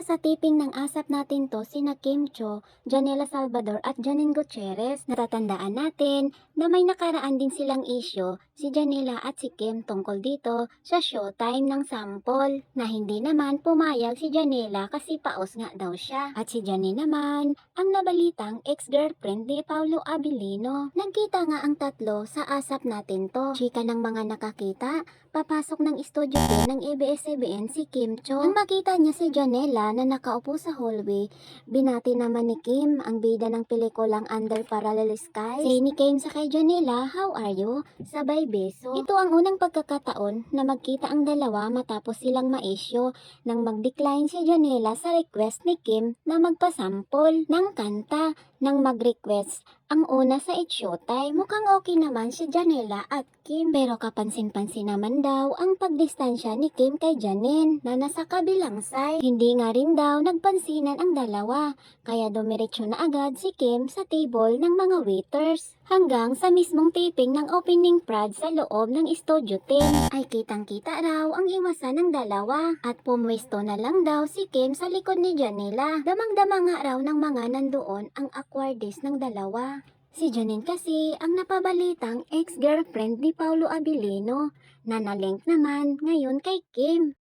Sa tiping ng asap natin to, sina Kim Cho, Janela Salvador at Janine Gutierrez. Natatandaan natin na may nakaraan din silang isyo si Janela at si Kim tungkol dito sa showtime ng sample na hindi naman pumayag si Janela kasi paos nga daw siya. At si Janine naman ang nabalitang ex-girlfriend ni Paulo Abilino. Nagkita nga ang tatlo sa asap natin to. Chika ng mga nakakita, papasok ng studio din ng ABS-CBN si Kim Cho. Nang makita niya si Janela na nakaupo sa hallway, binati naman ni Kim ang bida ng pelikulang Under Parallel Skies. Say ni Kim sa kay Janela, how are you? Sabay beso. Ito ang unang pagkakataon na magkita ang dalawa matapos silang maisyo nang mag-decline si Janela sa request ni Kim na magpasampol ng kanta nang mag-request ang una sa It's Showtime. Mukhang okay naman si Janela at Kim pero kapansin-pansin naman daw ang pagdistansya ni Kim kay Janine na nasa kabilang side. Hindi nga rin daw nagpansinan ang dalawa kaya dumiretso na agad si Kim sa table ng mga waiters hanggang sa mismong taping ng opening prod sa loob ng Studio 10 ay kitang-kita raw ang iwasan ng dalawa at pumwesto na lang daw si Kim sa likod ni Janela. Damang-dama nga raw ng mga nandoon ang awkwardness ng dalawa. Si Janine kasi ang napabalitang ex-girlfriend ni Paulo Abilino na nalink naman ngayon kay Kim.